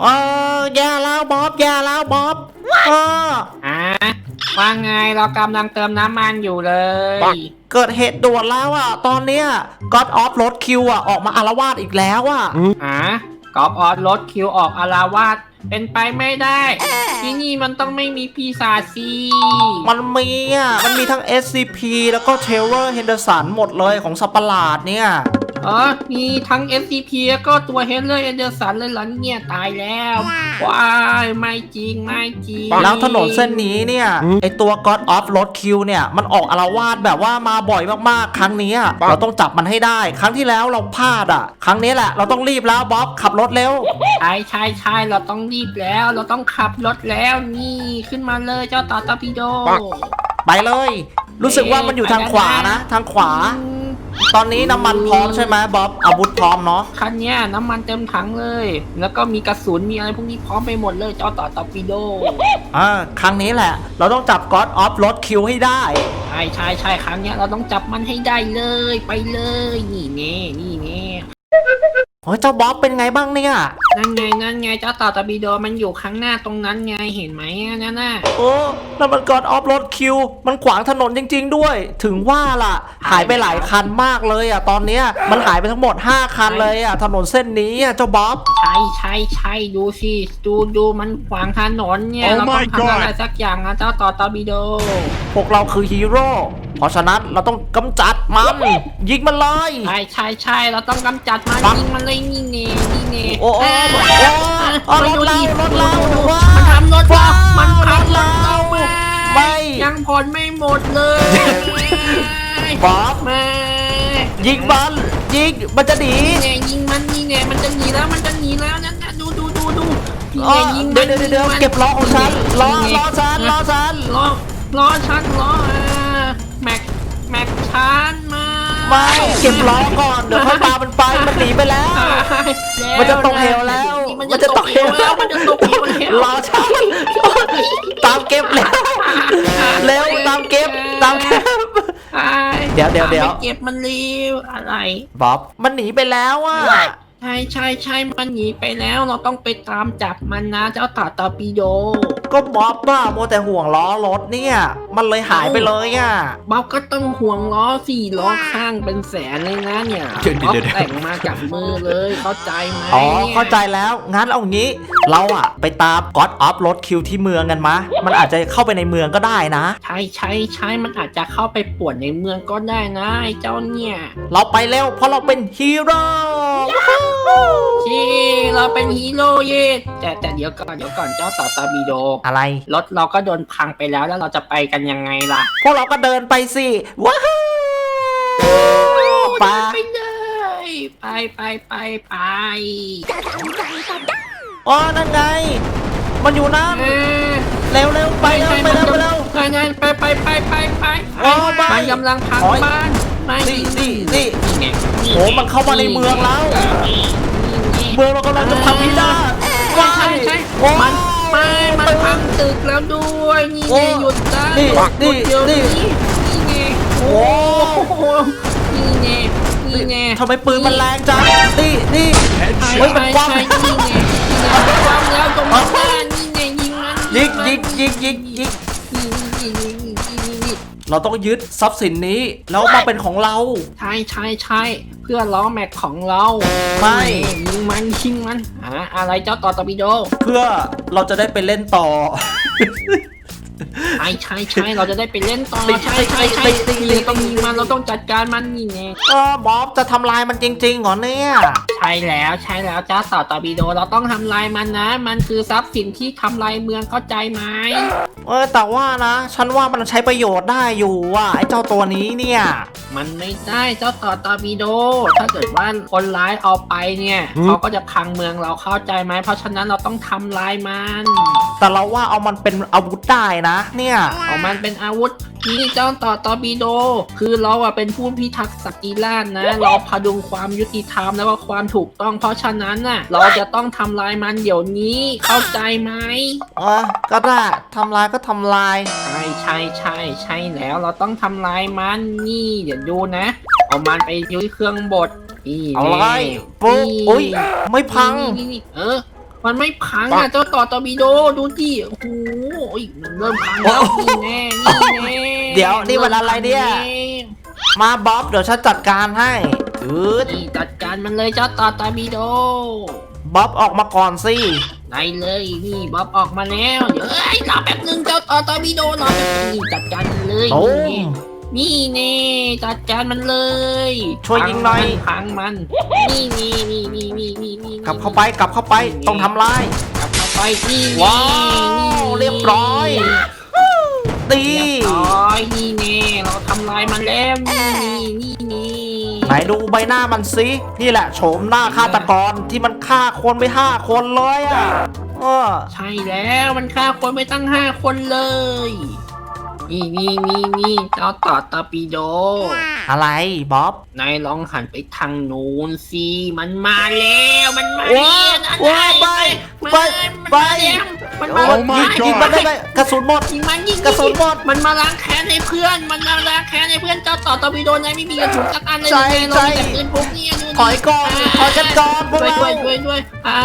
เออแย่แล้วบ๊อบแย่แล้วบ๊อบเอออะว่าไงเรากำลังเติมน้ำมันอยู่เลยเกิดเหตุด่วนแล้วอะ ตอนเนี้ย God of Road Q อะออกมาอารวาสอีกแล้วอะอะกอบออสรถคิวออกอาราวาสเป็นไปไม่ได้ ที่นี่มันต้องไม่มีปีศาจสิมันมีอะ มันมีทั้ง SCP แล้วก็ Taylor Henderson หมดเลยของสัตว์ประหลาดเนี่ยเออมีทั้ง SCP แล้วก็ตัวเฮนเลอร์เอนเดอร์สันเลยเหรอเนี่ยตายแล้วว้ายไม่จริงไม่จริงแล้วถนนเส้นนี้เนี่ยไอตัว God of Road Q เนี่ย มันออกอารวาสแบบว่ามาบ่อยมากๆ ครั้งนี้อะเราต้องจับมันให้ได้ ครั้งที่แล้วเราพลาดอะ ครั้งนี้แหละ เราต้องรีบแล้วบ๊อบขับรถเร็วใช่ใช่ใช่เราต้องรีบแล้ว เราต้องขับรถแล้วนี่ขึ้นมาเลยเจ้าต่อตอร์ปิโด ไปเลย รู้สึกว่ามันอยู่ทางขวานะ ทางขวาอืม ตอนนี้น้ำมันพร้อมใช่ไหมบ๊อบอาวุธพร้อมเนาะคันเนี้ยน้ำมันเต็มถังเลย แล้วก็มีกระสุนมีอะไรพวกนี้พร้อมไปหมดเลยเจ้าต่อตอร์ปิโดอ่าครั้งนี้แหละ เราต้องจับ God of Road Q ให้ได้ ใช่ใช่ใช่ครั้งเนี้ยเราต้องจับมันให้ได้เลย ไปเลย นี่เน่นี่เน่โอ้ยเจ้าบ๊อบเป็นไงบ้างเนี่ย นั่นไงนั่นไงเจ้าต่อตอร์ปิโดมันอยู่ข้างหน้าตรงนั้นไงเห็นไหมอะนั่นน่ะโอ้แล้วมัน God of Road Q มันขวางถนนจริง ๆ ด้วย ถึงว่าล่ะ หายไปหลายคันมากเลยอะ ตอนเนี้ยมันหายไปทั้งหมด 5 คันเลยอะ ถนนเส้นนี้อะเจ้าบ๊อบ ใช่ใช่ใช่ดูสิดูดูมันขวางถนนเนี่ย Oh เราต้อง my ทำอะไร God สักอย่างนะเจ้าต่อตอร์ปิโด พวกเราคือฮีโร่ เพราะฉะนั้นเราต้องกำจัดมัน ยิงมันเลย ใช่ใช่ใช่เราต้องกำจัดมันปังยิงมันเลยนี่เน่นี่เน่โอ้โอ้เยโอ้โอ้รถเรารถเราดูว่ามันทำรถเราว้าวมันทำรถรถเราเรามาไม่ยังผ่อนไม่หมดเลยบ๊อบมายิงมันยิงมันจะหนีนี่ไงยิงมันนี่ไงมันจะหนีแล้วมันจะหนีแล้วนั่นนะดูดูดูดูนี่เอไงอยิงเดี๋ยวเดี๋ยวเดี๋ยวเก็บล้อของฉันล้อล้อฉันล้อฉันล้อล้อฉันล้ออ่าแม็กแม็กชันมา ไม่เก็บล้อก่อนเดี๋ยวค่อยตามมันไปมันหนีไปแล้ว มันจะตกเหวแล้ว มันจะตกเหวแล้วมันจะตกเหวแล้วรอฉันตามเก็บแล้วเร็วตามเก็บตามเก็บเดี๋ยวเดี๋ยวเดี๋ยวไปเก็บมันเร็วอะไรบ๊อบมันหนีไปแล้วอะใช่ใช่ใช่มันหนีไปแล้วเราต้องไปตามจับมันนะเจ้าตาตาปีโด ก็บ๊อบบ้าโมวแต่ห่วงล้อรถเนี่ย มันเลยหายไปเลยอะบ๊อบก็ต้องห่วงล้อสี่ล้อข้างเป็นแสนเลยนะเนี่ยเดี๋ยวบ๊อบเดี๋ยวเดี๋ยวแต่งมากับมือเลยเข้าใจไหมอ๋อเข้าใจแล้วงั้นเอางี้ เราอะไปตาม God of Road Q ที่เมืองกันมะ มันอาจจะเข้าไปในเมืองก็ได้นะ ใช่ใช่ใช่มันอาจจะเข้าไปป่วนในเมืองก็ได้นะไอ้เจ้าเนี่ย เราไปเร็วเพราะเราเป็นฮีโร่ ที่เราเป็นฮีโร่เย่แต่แต่เดี๋ยวก่อนเดี๋ยวก่อนเจ้าต่อตาบีโดอะไร รถเราก็โดนพังไปแล้วแล้วเราจะไปกันยังไงล่ะพวกเราก็เดินไปสิว้าวไปไปเลยไปไปไปไปอ๋อนั่นไง มันอยู่นั่นเออเร็วเร็วไปเร็วไปเร็วไปเร็วไปไงไปไปไปไปไปอ๋อไปมันกำลังพังโอ้ยบ้าน ไม่นี่นี่นี่ไงโอ้มันเข้ามาในเมืองแล้ว เมืองเรากำลังจะพังพินาศใช่ใช่ใช่โอ้มันไม่มันพังตึกแล้วด้วยนี่โอ้ไงหยุดได้นี่หยุดนี่เดี๋ยวนี่นี้นี่ไงโอ้โหนี่ไงนี่ไงทำไมปืนมันแรงจังนี่นี่ใช่เฮ้ยมันใช่คว่ำใช่นี่ไงนี่ไงคว่ำแล้วตรงหน้านี่ไงยิงมันยิงยิงยิงยิงยิงยิงยิงยิงยิงยิงยิง เราต้องยึดทรัพย์สินนี้แล้วมาเป็นของเรา ใช่ใช่ใช่เพื่อล้อแม็กของเราไม่ ยิงมันยิงมันอ่าอะไรเจ้าต่อตอร์ปิโด เพื่อเราจะได้ไปเล่นต่อ ใช่ใช่ใช่เราจะได้ไปเล่นต่อตีใช่ใช่ใช่ตีตีตีเราต้องยิงมันเราต้องจัดการมันนี่ไงเออบ๊อบจะทำลายมันจริงๆเหรอเนี่ยใช่แล้วใช่แล้วจ้าต่อตอร์ปิโดเราต้องทำลายมันนะ มันคือทรัพย์สินที่ทำลายเมืองเข้าใจไหมเออแต่ว่านะ ฉันว่ามันใช้ประโยชน์ได้อยู่ว่ะไอ้เจ้าตัวนี้เนี่ย มันไม่ได้เจ้าต่อตอร์ปิโด ถ้าเกิดว่าคนร้ายเอาไปเนี่ยอืมเขาก็จะพังเมืองเราเข้าใจไหมเพราะฉะนั้นเราต้องทำลายมัน แต่เราว่าเอามันเป็นอาวุธได้นะ เนี่ยเอามันเป็นอาวุธนี่เจ้าต่อตอร์ปิโด คือเราอะเป็นผู้พิทักษ์สักดิราชนะ เราพดุงความยุติธรรมแล้วก็ความถูกต้อง เพราะฉะนั้นน่ะ เราจะต้องทำลายมันเดี๋ยวนี้เข้าใจไหมเออก็ได้ทำลายก็ทำลาย ใช่ใช่ใช่ใช่แล้วเราต้องทำลายมันนี่เดี๋ยวดูนะ เอามันไปยุ้ยเครื่องบดนี่เอาเลยแน่ปุ๊บนี่อุ้ย ไม่พังนี่นี่นี่เออ มันไม่พังอะเจ้าต่อตอร์ปิโดดูดิโอ้โหมันเริ่มพังแล้วนี่แน่นี่แน่เดี๋ยวนี่มันอะไรเนี่ย มาบ๊อบเดี๋ยวฉันจัดการให้อืดนี่จัดการมันเลยเจ้าต่อตอร์ปิโดบ๊อบออกมาก่อนสิได้เลยนี่บ๊อบออกมาแล้วเดี๋ยวเอ้ยรอแป๊บนึงเจ้าต่อตอร์ปิโดรอแป๊บนึงนี่จัดการมันเลยโอ้ นี่ แน่จัดการมันเลยช่วยยิงหน่อยพังมัน นี่นี่นี่นี่นี่นี่นี่กลับเข้าไปกลับเข้าไปต้องทำลาย กลับเข้าไปนี่ว้าวนี่เรียบร้อย ตีเรียบร้อยนี่แน่เราทำลายมันแล้วนี่นี่นี่ไหนดูใบหน้ามันสินี่แหละโฉมหน้าฆาตกรที่มันฆ่าคนไปห้าคนเลยอะเออใช่แล้วมันฆ่าคนไปตั้งห้าคนเลย นี่นี่นี่นี่เจ้าต่อตอร์ปิโด อะไรบ๊อบ นายลองหันไปทางนู้นสิ มันมาแล้ว มันมาว้าแล้วว้าไปไปไป มันมาโอ้แล้วยิงยิงมันได้ไหมกระสุนหมด ยิงมันยิงกระสุนหมด มันมาล้างแค้นให้เพื่อน มันมาล้างแค้นให้เพื่อน เจ้าต่อตอร์ปิโดนายไม่มีกระสุนสักอันเลยใช่ไงเราใช่มีแต่ปืนพกเนี่ยดูดิถอยก่อนถอยกันก่อนพวกช่วยเราช่วยช่วยช่วยอ่า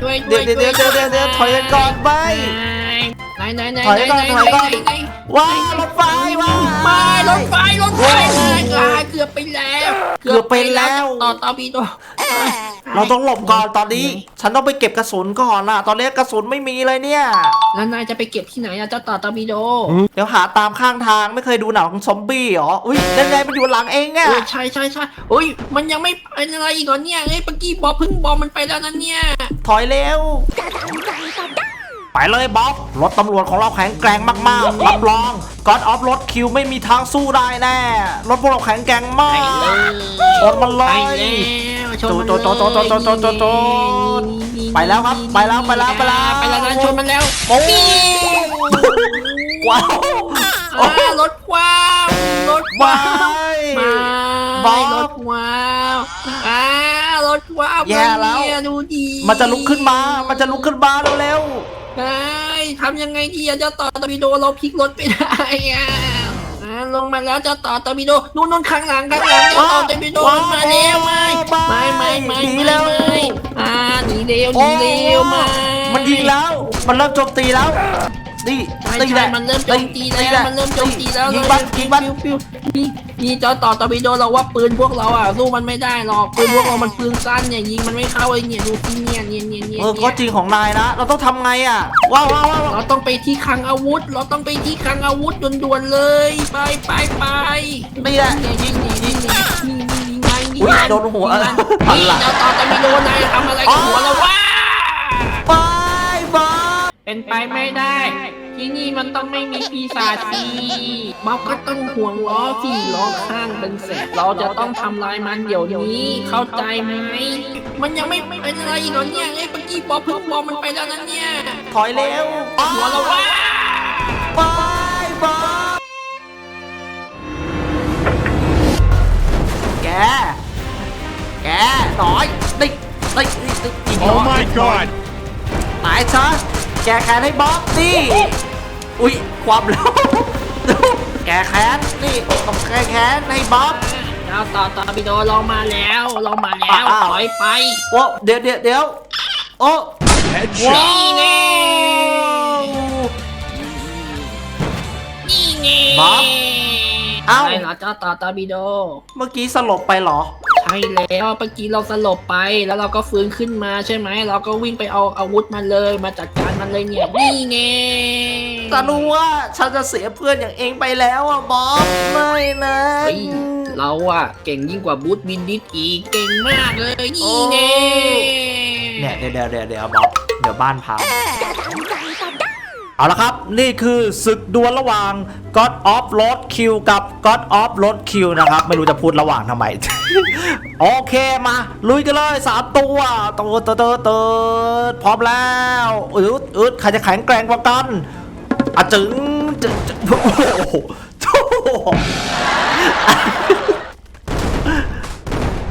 ช่วยเดี๋ยวเดี๋ยวเดี๋ยวเดี๋ยวเดี๋ยวเดี๋ยวถอยกันก่อนไป ไหนไหนไหนถอยก่อนไหนถอยก่อน ไหไหน ว้าวรถไฟว้าไม่รถไฟรถไฟเลยอ่าเกือบไปแล้วเกือบไปแล้วต่อตอร์ปิโดเราต้องหลบก่อนตอนนี้ ฉันต้องไปเก็บกระสุนก่อนน่ะ ตอนนี้กระสุนไม่มีเลยเนี่ย แล้วนายจะไปเก็บที่ไหนอะเจ้าต่อตอร์ปิโด เดี๋ยวหาตามข้างทางไม่เคยดูหนังซอมบี้เหรอ อุ้ยยังไงมันอยู่หลังเองเออะอใช่ใช่ใช่โอ้ยมันยังไม่เป็นอะไรอีกเหรอเนี่ยเฮ้ยเมื่อกี้บอเพึ่งบอมมันไปแล้วนะเนี่ย ถอยเร็ว ไปเลยบ๊อบรถตำรวจของเราแข็งแกร่งมากๆ รับรองก o ดออฟรถคิวไม่มีทางสู้ได้แน่ รถพวกเราแข็งแกร่งมาไปกเลยชนมันเลยไปแล้วชนมันโจโจโจโจโจโจโจโจนี่ไปแล้วครับ ไปแล้วไปแล้วไปแล้วไปแล้วนะชนมันแล้วโอ้ว้าวอ่ารถคว้าวรถคว้าว้าวยมาบ๊อบรถว้าวอ่ารถว้าวแย่แล้วเนี่ยดูดี มันจะลุกขึ้นมา มันจะลุกขึ้นมาเร็ว ไอ้ทำยังไงดีอะเจ้าต่อตอร์ปิโดเราพลิกรถไม่ได้อะอ่าลงมาแล้วเจ้าต่อตอร์ปิโดนู่นนู่นข้างหลังข้างหลังเจ้าต่อตอร์ปิโดว้าวมาแล้วไม่ว้าวไม่ไม่ไม่หนีไม่แล้ว ไม่อ่าหนีเร็วๆหนีเร็วมามันยิงแล้ว มันเริ่มโจมตีแล้ว นี่ใช่ตีใช่แหละมันเริ่มโจมตีแล้วมันเริ่มโจมตีแล้วยิงมันยิงมันปิ้วปิ้วนี่นี่เจ้าต่อตอร์ปิโดเราว่าปืนพวกเราอะสู้มันไม่ได้หรอกปืนพวกเรามันปืนสั้นเนี่ยยิงมันไม่เข้าไอ้เนี่ยดูที่เนี่ยเนี่ยเนี่ยเนี่ยเออก็จริงของนายนะเราต้องทำไงอะว้าวว้าวว้าวเราต้องไปที่คลังอาวุธ เราต้องไปที่คลังอาวุธด่วนๆเลยไปไปไปนี่แหละยิงยิงยิงยิงยิงยิงยิงไงยิงอุ๊ยไงโดนหัวยิงไงหันนี่หลังเจ้าต่อตอร์ปิโดนายทำอะไรกับหัวเราวะไปบอส เป็นไปไม่ได้ ที่นี่มันต้องไม่มีปีศาจทีบ๊อบก็ต้องห่วงล้อสี่ล้อข้างเป็นแสบเราจะต้องทำลายมันเดี๋ยวนี้เข้าใจไหมมันยังไม่เป็นอะไรอีกเหรอเนี่ยเอ้ยเมื่อกี้บ๊อบเพิ่งบอกมันไปแล้วนะเนี่ยถอยเร็วหัวเราว่าไปบอสแก แกหน่อยติ๊กติ๊กติ๊กติ๊กยิง Oh my god! ตายซะ แกแค้นให้บ๊อบดิอุ้ยความเร็วแกแค้นนี่ต้องแกแค้นให้บ๊อบเราต่อต่อปิโดเรามาแล้วเรามาแล้วอ้าวถอยไปโอ้เดี๋ยวเดี๋ยวเดี๋ยวโอ้ Headshot! นี่แน่นี่แน่บ๊อบเอ้าอะไรเหรอเจ้าต่อตอร์ปิโด เมื่อกี้สลบไปเหรอ ใช่แล้วเมื่อกี้เราสลบไปแล้วเราก็ฟื้นขึ้นมาใช่ไหม เราก็วิ่งไปเอาอาวุธมาเลย มาจัดการมันเลยเนี่ยนี่ไงแต่รู้ว่าฉันจะเสียเพื่อนอย่างเองไปแล้วอะบ๊อบไม่นะเฮ้ยเราอะเก่งยิ่งกว่าบูธวินดิสอีกเก่งมากเลยนี่ไงเนี่ยเดี๋ยวเดี๋ยวเดี๋ยวเดี๋ยวบ๊อบเดี๋ยวบ้านพัง เอาละครับ นี่คือศึกดวลระหว่าง God of Road Q กับ God of Road Q นะครับ ไม่รู้จะพูดระหว่างทำไม โอเคมา ลุยกันเลยสามตัวตัวเตอเตอเตอพร้อมแล้วอึดอึดใครจะแข็งแกร่งกว่ากันอะจึงจึงโอ้โห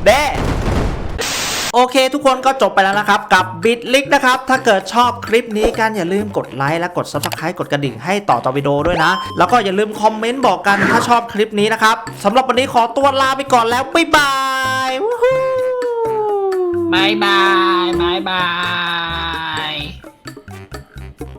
เด้ โอเค ทุกคนก็จบไปแล้วนะครับ กับบิดลิกนะครับ ถ้าเกิดชอบคลิปนี้กันอย่าลืมกดไลค์และกด subscribe กดกระดิ่งให้ต่อต่อวิดีโอด้วยนะ แล้วก็อย่าลืมคอมเมนต์บอกกันถ้าชอบคลิปนี้นะครับสำหรับวันนี้ขอตัวลาไปก่อนแล้วบ๊ายบายวู้ฮู้บายบายบายบาย